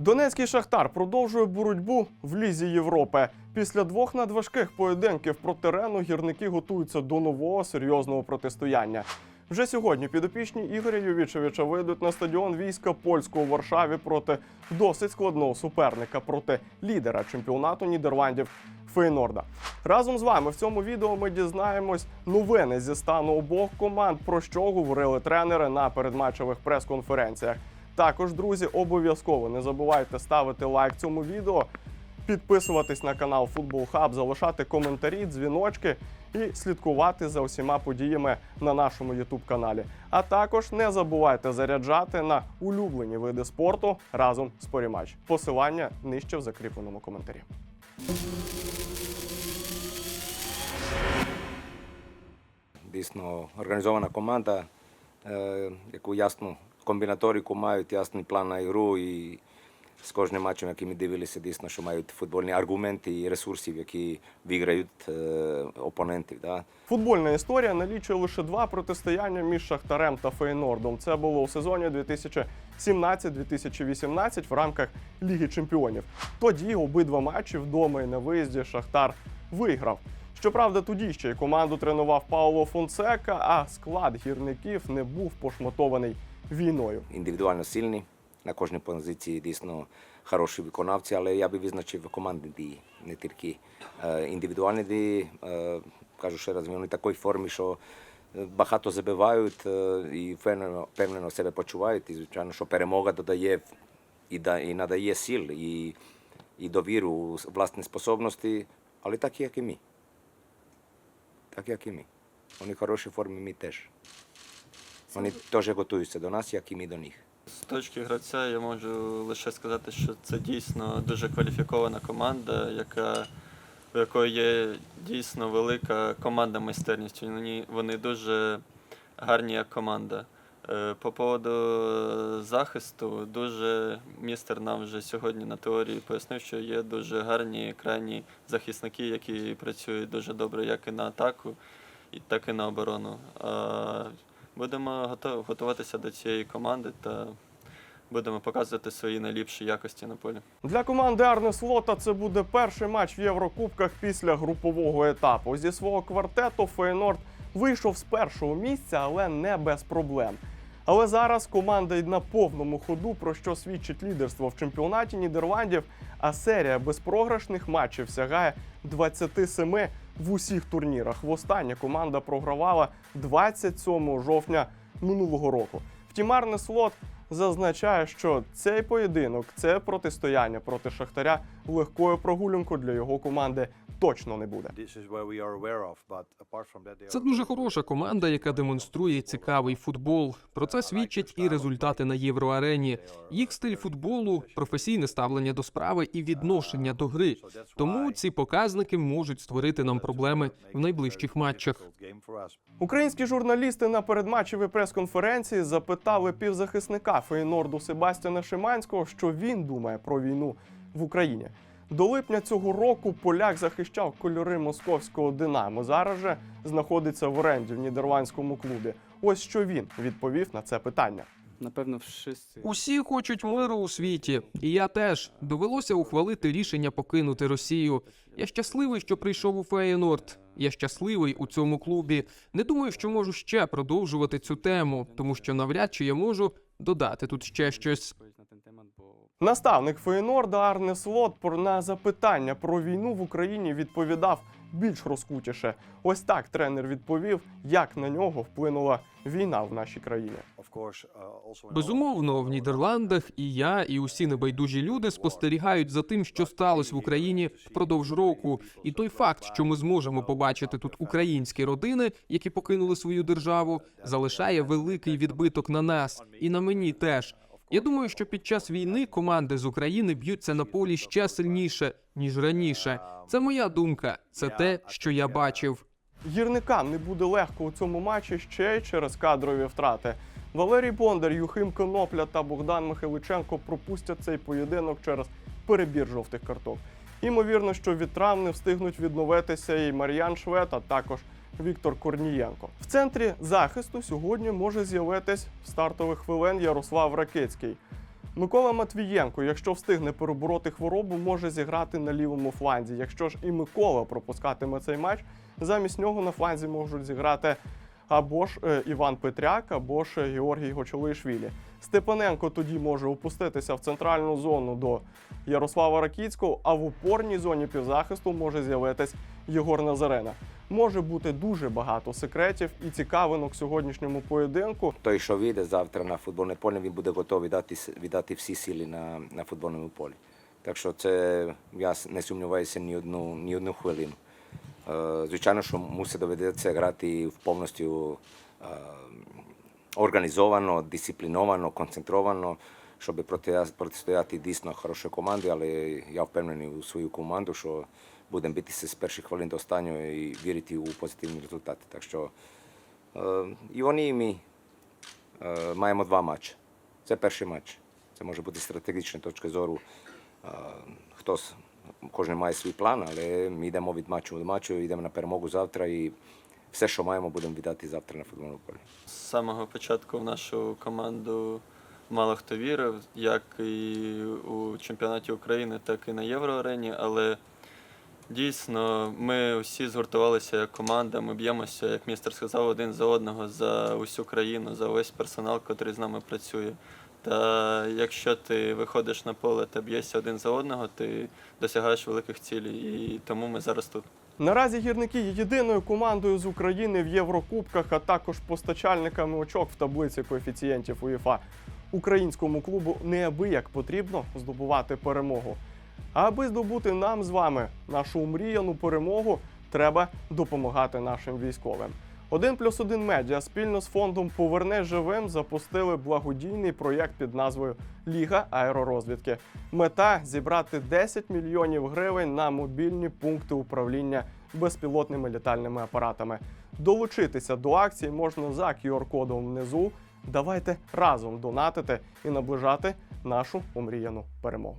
Донецький шахтар продовжує боротьбу в лізі Європи. Після двох надважких поєдинків проти Рену гірники готуються до нового серйозного протистояння. Вже сьогодні підопічні Ігоря Йовічевича вийдуть на стадіон війська польського у Варшаві проти досить складного суперника проти лідера чемпіонату Нідерландів Фейнорда. Разом з вами в цьому відео ми дізнаємось новини зі стану обох команд, про що говорили тренери на передматчевих прес-конференціях. Також, друзі, обов'язково не забувайте ставити лайк цьому відео, підписуватись на канал Футбол Хаб, залишати коментарі, дзвіночки і слідкувати за усіма подіями на нашому youtube каналі. А також не забувайте заряджати на улюблені види спорту разом з Порімач. Посилання нижче в закріпленому коментарі. Дійсно організована команда, е, яку ясну комбінаторику мають, ясний план на ігру і з кожним матчем, який ми дивилися, дійсно, що мають футбольні аргументи і ресурсів, які виграють е, опонентів. Да. Футбольна історія налічує лише два протистояння між Шахтарем та Фейнордом. Це було у сезоні 2017-2018 в рамках Ліги Чемпіонів. Тоді обидва матчі вдома і на виїзді Шахтар виграв. Щоправда, тоді ще й команду тренував Пауло Фонсека, а склад гірників не був пошматований війною. Індивідуально сильні, на кожній позиції дійсно хороші виконавці, але я би визначив командні дії, не тільки е, індивідуальні дії. Е, кажу ще раз, вони в такій формі, що е, багато забивають і впевнено, впевнено себе почувають. І звичайно, що перемога додає і, да, і надає сил, і, і довіру у власні способності, але так, як і ми. Так, як і ми. Вони в хорошій формі, ми теж. Вони теж готуються до нас, як і ми до них. З точки гравця я можу лише сказати, що це дійсно дуже кваліфікована команда, яка, у якої є дійсно велика команда майстерність. Вони, вони дуже гарні як команда. Е, По поводу захисту, дуже містер нам вже сьогодні на теорії пояснив, що є дуже гарні крайні захисники, які працюють дуже добре як і на атаку, так і на оборону. Будемо готуватися до цієї команди та будемо показувати свої найліпші якості на полі. Для команди Арне Слота це буде перший матч в Єврокубках після групового етапу. Зі свого квартету Фейнорд вийшов з першого місця, але не без проблем. Але зараз команда й на повному ходу, про що свідчить лідерство в чемпіонаті Нідерландів. А серія безпрограшних матчів сягає 27 в усіх турнірах. Востаннє команда програвала 27 жовтня минулого року. Втім, Арне Слот зазначає, що цей поєдинок, це протистояння проти Шахтаря легкою прогулянкою для його команди точно не буде. Це дуже хороша команда, яка демонструє цікавий футбол. Про це свідчать і результати на євроарені. Їх стиль футболу, професійне ставлення до справи і відношення до гри. Тому ці показники можуть створити нам проблеми в найближчих матчах. Українські журналісти на передматчевій прес-конференції запитали півзахисника Фейнорду Себастьяна Шиманського, що він думає про війну в Україні. До липня цього року поляк захищав кольори московського Динамо. Зараз же знаходиться в оренді в нідерландському клубі. Ось що він відповів на це питання. Напевно, wszyscy. Усі хочуть миру у світі, і я теж довелося ухвалити рішення покинути Росію. Я щасливий, що прийшов у Феєнорд. Я щасливий у цьому клубі. Не думаю, що можу ще продовжувати цю тему, тому що навряд чи я можу додати тут ще щось. Наставник Фейнорда Арне Слот на запитання про війну в Україні відповідав більш розкутіше. Ось так тренер відповів, як на нього вплинула війна в нашій країні. Uh, Безумовно, в Нідерландах і я, і усі небайдужі люди спостерігають за тим, що сталося в Україні впродовж року. І той факт, що ми зможемо побачити тут українські родини, які покинули свою державу, залишає великий відбиток на нас і на мені теж. Я думаю, що під час війни команди з України б'ються на полі ще сильніше ніж раніше. Це моя думка. Це те, що я бачив. Гірникам не буде легко у цьому матчі ще через кадрові втрати. Валерій Бондар, Юхим Конопля та Богдан Михайличенко пропустять цей поєдинок через перебір жовтих карток. Імовірно, що від травм не встигнуть відновитися і Мар'ян Швед, а також Віктор Корнієнко. В центрі захисту сьогодні може з'явитись в стартових хвилин Ярослав Ракицький. Микола Матвієнко, якщо встигне перебороти хворобу, може зіграти на лівому фланзі. Якщо ж і Микола пропускатиме цей матч, замість нього на фланзі можуть зіграти або ж е, Іван Петряк, або ж е, Георгій Гочолишвілі. Степаненко тоді може опуститися в центральну зону до Ярослава Ракіцького, а в опорній зоні півзахисту може з'явитись Єгор Назарена. Може бути дуже багато секретів і цікавинок сьогоднішньому поєдинку. Той, що вийде завтра на футбольне поле, він буде готовий дати, віддати всі сили на, на футбольному полі. Так що це я не сумніваюся ні одну, ні одну хвилину. Е, Звичайно, що мусить доведеться грати повністю е, організовано, дисципліновано, концентровано, щоб проти- протистояти дійсно хорошій команді, але я впевнений у свою команду, що будемо битися з перших хвилин до останнього і вірити у позитивні результати. Так що е, і вони, і ми е, маємо два матчі. Це перший матч. Це може бути стратегічна точка зору. Е, Хтось, кожен має свій план, але ми йдемо від матчу до матчу, йдемо на перемогу завтра і все, що маємо, будемо віддати завтра на футбольному полі. З самого початку в нашу команду мало хто вірив, як і у чемпіонаті України, так і на Євроарені, але дійсно ми всі згуртувалися як команда, ми б'ємося, як містер сказав, один за одного за усю країну, за весь персонал, який з нами працює. Та якщо ти виходиш на поле та б'єшся один за одного, ти досягаєш великих цілей. І тому ми зараз тут. Наразі гірники є єдиною командою з України в Єврокубках, а також постачальниками очок в таблиці коефіцієнтів УЄФА. Українському клубу неабияк потрібно здобувати перемогу. Аби здобути нам з вами нашу мріяну перемогу, треба допомагати нашим військовим. Один плюс один медіа спільно з фондом Поверне живим запустили благодійний проєкт під назвою Ліга аеророзвідки. Мета зібрати 10 мільйонів гривень на мобільні пункти управління безпілотними літальними апаратами. Долучитися до акції можна за QR-кодом внизу. Давайте разом донатити і наближати нашу омріяну перемогу.